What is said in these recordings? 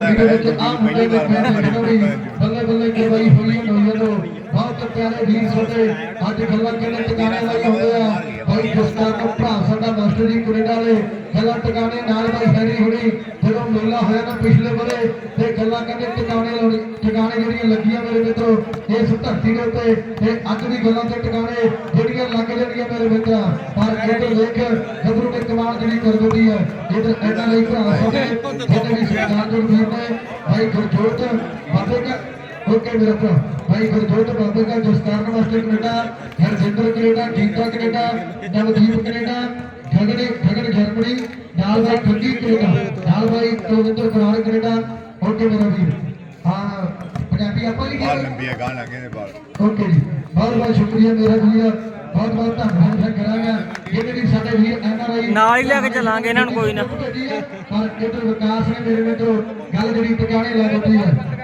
ਦੇ ਵਿੱਚ ਆ ਮੁੰਡੇ ਦੇ ਪਿੰਡ ਵੀ ਬੱਲੇ ਬੱਲੇ ਕੇ ਬਾਈ ਹੋਈ ਹੋਈ ਜਦੋਂ ਬਹੁਤ ਪਿਆਰੇ ਵੀਰ ਸਾਡੇ। ਅੱਜ ਗੱਲਾਂ ਕਿਹਨੇ ਟਿਕਾਣੇ ਲਾਈ ਹੁੰਦੇ ਆ? ਬਾਈ ਗੁਸਤਾਨ ਦਾ ਭਰਾ ਸਾਡਾ ਜੀ ਕੈਨੇਡਾ ਵਾਲੇ ਗੱਲਾਂ ਟਿਕਾਣੇ ਨਾਲ ਬਾਈ ਹੈਰੀ ਹੁਣੀ, ਜਦੋਂ ਮੇਲਾ ਹੋਇਆ ਨਾ ਪਿਛਲੇ ਬਰੇ ਤੇ ਗੱਲਾਂ ਕਹਿੰਦੇ ਟਿਕਾਣੇ ਲਾਉਣੀ, ਟਿਕਾਣੇ ਜਿਹੜੀਆਂ ਲੱਗੀਆਂ ਮੇਰੇ ਮਿੱਤਰੋ, ਇਸ ਧਰਤੀ ਦੇ ਉੱਤੇ, ਤੇ ਅੱਜ ਦੀ ਗੱਲਾਂ ਦੇ ਟਿਕਾਣੇ ਜਿਹੜੀਆਂ ਲੱਗ ਜਾਣਗੀਆਂ ਮੇਰੇ ਮਿੱਤਰਾ। ਪਰ ਇੱਧਰ ਦੇਖ, ਗੱਭਰੂ ਨੇ ਕਮਾਲ ਜਿਹੜੀ ਕਰ ਦਿੱਤੀ ਹੈ, ਇੱਧਰ ਐਡਾ ਲਈ ਭਰਾ ਸਾਡੇ ਜਿਹਦੇ ਵੀ ਸਰਦਾਰ ਜੀ ਨੇ, ਭਾਈ ਗੁਰਜੋਤ ਬਾਬੇ ਦਾ, ਓਕੇ ਮੇਰਾ ਭਰਾ, ਭਾਈ ਗੁਰਜੋਤ ਬਾਬੇ ਦਾ ਜਸਤਾਨ master Canada, Harjinder Canada, Geeta Canada, Navdeep Canada ਖਗੜੇ ਖਗੜ ਜਰਮਨੀ ਨਾਲ ਭਾਈ ਠੱਗੀ ਕੈਨੇਡਾ ਨਾਲ ਭਾਈ ਰਵਿੰਦਰ ਕੁਮਾਰ ਕੈਨੇਡਾ ਓਕੇ ਮੇਰਾ ਵੀਰ? ਹਾਂ ਪੰਜਾਬੀ ਆਪਾਂ ਲਿਖਿਆ ਬਾਲ? ਲੰਬੀ ਗਾਣ ਲੱਗੇ ਨੇ ਬਾਲ ਓਕੇ ਜੀ। ਬਹੁਤ ਬਹੁਤ ਸ਼ੁਕਰੀਆ ਮੇਰਾ ਵੀਰ। ਬਹੁਤ ਬਹੁਤ ਧੰਨਵਾਦ ਹੈ ਕਰਾਂਗਾ। ਜਿਹੜੇ ਵੀ ਸਾਡੇ ਵੀਰ ਐਨਆਰਆਈ ਨਾਲ ਹੀ ਲੈ ਕੇ ਚੱਲਾਂਗੇ ਇਹਨਾਂ ਨੂੰ ਕੋਈ ਨਾ। ਪਰ ਇਧਰ ਵਿਕਾਸ ਨੇ ਮੇਰੇ ਵਿੱਚ ਗੱਲ ਜਿਹੜੀ ਟਿਕਾਣੇ ਲਾ ਦਿੱਤੀ ਹੈ।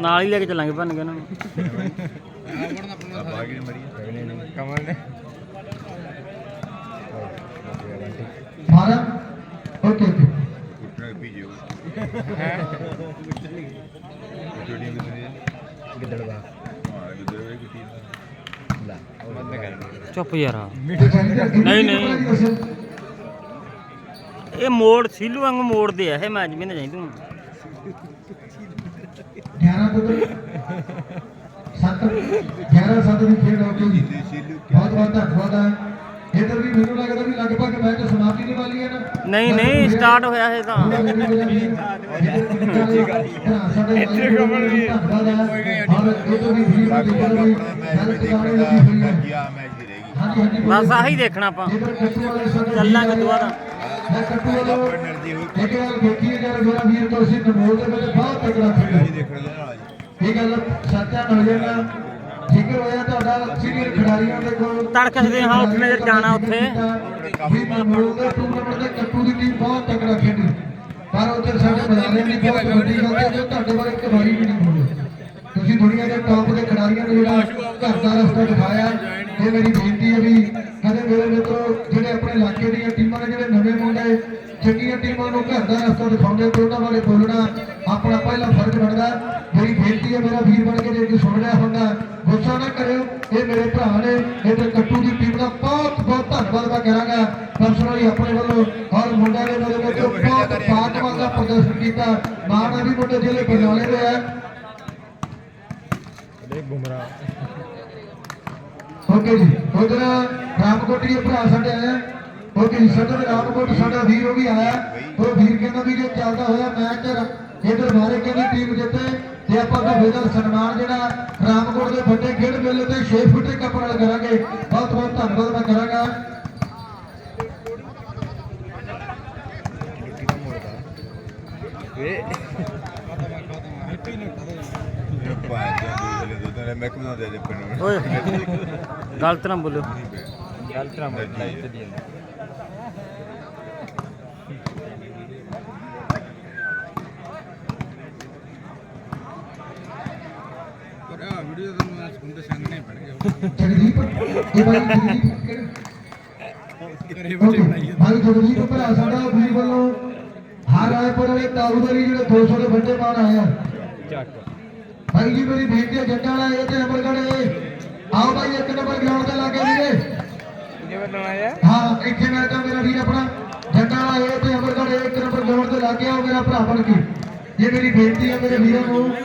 ਨਾਲ ਹੀ ਲੈ ਕੇ ਚੱਲਾਂਗੇ ਭੰਨ ਕੇ ਇਹਨਾਂ ਨੂੰ। ਬਾਗੀ ਮਰੀ ਕਮਲ ਨੇ। ਮਾਰਾ ਓਕੇ ਓਕੇ। ਕੁੱਟਣਾ ਪੀ ਜਿਓ ਕੁੱਟਣੀ ਵੀ ਨਹੀਂ ਗਿੱਦੜਵਾ। ਹਾਂ ਗੁੱਦਰ ਵੇ ਕੁੱਟੀ ਲਾ ਬੰਦ ਕਰ। ਚੁੱਪ ਯਾਰ। ਨਹੀਂ, ਨਹੀਂ। ਇਹ ਮੋੜ ਸੀਲੂ ਵਾਂਗ ਮੋੜਦੇ ਆ ਇਹ ਮੈਚ ਵੀ ਨਾ ਜਾਈ ਤੂੰ। 11 ਤੋਂ 7 11 7 ਦੀ ਖੇਡ ਹੋ ਗਈ ਦੇ ਸੀਲੂ ਬਹੁਤ ਬਹੁਤ ਧੰਨਵਾਦ ਹੈ ਇਧਰ ਵੀ ਮੈਨੂੰ ਲੱਗਦਾ ਵੀ ਲਗਭਗ ਮੈਚ ਸਮਾਪਤੀ ਦੇ ਵਾਲੀ ਹੈ ਨਾ। ਨਹੀਂ ਨਹੀਂ ਸਟਾਰਟ ਹੋਇਆ ਇਹ ਤਾਂ। ਇੱਥੇ ਕਮਲ ਵੀ ਧੰਨਵਾਦ ਹੈ। ਔਰ ਇਧਰ ਵੀ ਵੀ ਮੈਚ ਦੇਖਣਾ ਮੈਚ ਦੀ ਰਹੇਗੀ ਹਾਂਜੀ ਬਸ ਆਹੀ ਦੇਖਣਾ ਆਪਾਂ। ਚੱਲਾਂਗੇ ਦੁਬਾਰਾ। ਮੈਂ ਕੱਟੂ ਵੱਲੋਂ ਇੱਕ ਗੱਲ ਜਾਣਾ ਜ਼ਿਕਰ ਹੋਇਆ ਤੁਹਾਡਾ ਸੀਨੀਅਰ ਖਿਡਾਰੀਆਂ ਦੇ ਕੋਲ। ਕੱਟੂ ਦੀ ਟੀਮ ਬਹੁਤ ਤਕੜਾ ਖੇਡੀ। ਪਰ ਉਧਰ ਸਾਡੇ ਬਜ਼ਾਰੇ ਦੀ ਬਹੁਤ ਵੱਡੀ ਗੱਲ ਹੈ ਜੋ ਤੁਹਾਡੇ ਬਾਰੇ ਇੱਕ ਵਾਰੀ ਵੀ ਨਹੀਂ ਬੋਲੀ ਤੁਸੀਂ ਦੁਨੀਆ ਦੇ ਟੌਪ ਦੇ ਖਿਡਾਰੀਆਂ ਨੂੰ ਜਿਹੜਾ ਘਰ ਦਾ ਰਸਤਾ ਦਿਖਾਇਆ। ਇਹ ਮੇਰੀ ਬੇਨਤੀ ਹੈ ਵੀ ਕਦੇ ਮੇਰੇ ਮਿੱਤਰੋ ਜਿਹੜੇ ਆਪਣੇ ਇਲਾਕੇ ਦੀਆਂ ਟੀਮਾਂ ਨੇ ਜਿਹੜੇ ਨਵੇਂ ਮੁੰਡੇ ਚੰਗੀਆਂ ਟੀਮਾਂ ਨੂੰ ਘਰ ਦਾ ਰਸਤਾ ਦਿਖਾਉਂਦੇ ਤੇ ਉਹਨਾਂ ਬਾਰੇ ਬੋਲਣਾ ਆਪਣਾ ਪਹਿਲਾ ਫਰਜ਼ ਬਣਦਾ। ਮੇਰੀ ਬੇਨਤੀ ਹੈ ਮੇਰਾ ਵੀਰ ਬਣ ਕੇ ਜੇ ਕੋਈ ਸੁਣ ਰਿਹਾ ਹੁੰਦਾ ਗੁੱਸਾ ਨਾ ਕਰਿਓ। ਇਹ ਮੇਰੇ ਭਰਾ ਨੇ ਇਹ ਤੇ ਕੱਟੂ ਦੀ ਟੀਮ ਦਾ ਬਹੁਤ ਬਹੁਤ ਧੰਨਵਾਦ ਮੈਂ ਕਰਾਂਗਾ। ਪਰਸਨਲੀ ਆਪਣੇ ਵੱਲੋਂ ਔਰ ਮੁੰਡਿਆਂ ਨੇ ਮੇਰੇ ਵਿੱਚ ਬਹੁਤ ਬਾਦਵਾਨ ਦਾ ਪ੍ਰਦਰਸ਼ਨ ਕੀਤਾ। ਮਾਣਾ ਵੀ ਮੁੰਡੇ ਜ਼ਿਲ੍ਹੇ ਬਰਨਾਲੇ ਦੇ ਆ। ਦੇ ਗੁਮਰਾ ਓਕੇ ਜੀ। ਉਧਰ ਰਾਮਕੋਟੀ ਦੇ ਭਰਾ ਸਾਡੇ ਆਏ ਓਕੇ ਜੀ, ਸਦਰ ਰਾਮਕੋਟ ਸਾਡਾ ਵੀਰ ਉਹ ਵੀ ਆਇਆ। ਉਹ ਵੀਰ ਕਹਿੰਦਾ ਵੀ ਜੇ ਚੱਲਦਾ ਹੋਇਆ ਮੈਚ ਇਧਰ ਮਾਰੇ ਕਹਿੰਦੀ ਟੀਮ ਜਿੱਤੇ, ਤੇ ਆਪਾਂ ਦਾ ਬੇਦਲ ਸਨਮਾਨ ਜਿਹੜਾ ਰਾਮਕੋਟ ਦੇ ਵੱਡੇ ਖੇਡ ਮੇਲੇ ਤੇ 6 ਫੁੱਟ ਦੇ ਕੱਪ ਨਾਲ ਕਰਾਂਗੇ। ਬਹੁਤ ਬਹੁਤ ਧੰਨਵਾਦ ਮੈਂ ਕਰਾਂਗਾ। ਵੇ ਪਾਇਆ ਜਾਂਦੇ ਦੋ ਦਿਨ ਮੈਂ ਕਿਉਂ ਨਾ ਦੇ ਦੇ ਪਿੰਡ ਓਏ ਗਲਤ ਨਾ ਬੋਲੋ ਗਲਤ ਨਾ ਮੋੜ ਗਲਤ ਦੀ ਜਗਦੀਪ ਇਹ ਬਾਈ ਜਗਦੀਪ ਕਿਹੜੇ ਭਾਈ ਜਗਦੀਪ ਭਰਾ ਸਾਡਾ ਵੀਰ ਵੱਲੋਂ ਹਰ ਆਏ ਪਰ ਵਾਲੇ ਤਾਊਦਰੀ ਜਿਹੜੇ 200 ਦੇ ਵੱਡੇ ਮਾਨ ਆਏ ਆ। ਚੱਕ। ਭਾਈ ਜੀ ਮੇਰੀ ਬੇਨਤੀ ਹੈ ਜੱਟਾਂ ਵਾਲਾ ਇਹ ਤੇ ਅਮਰਗੜ੍ਹ ਆਓ ਭਾਈ ਇੱਕ ਨੰਬਰ ਗਰਾਊਂਡ ਤੇ ਲਾਗੇ ਵੀਰੇ। ਕਿਵੇਂ ਬਣਾਇਆ? ਹਾਂ ਇੱਥੇ ਮੈਂ ਤਾਂ ਮੇਰਾ ਵੀਰ ਆਪਣਾ ਜੱਟਾਂ ਵਾਲਾ ਇਹ ਤੇ ਅਮਰਗੜ੍ਹ ਇੱਕ ਨੰਬਰ ਗਰਾਊਂਡ ਤੇ ਲਾਗੇ ਆਓ ਮੇਰਾ ਭਰਾ ਬਣ ਕੇ। ਇਹ ਮੇਰੀ ਬੇਨਤੀ ਹੈ ਮੇਰੇ ਵੀਰਾਂ ਨੂੰ।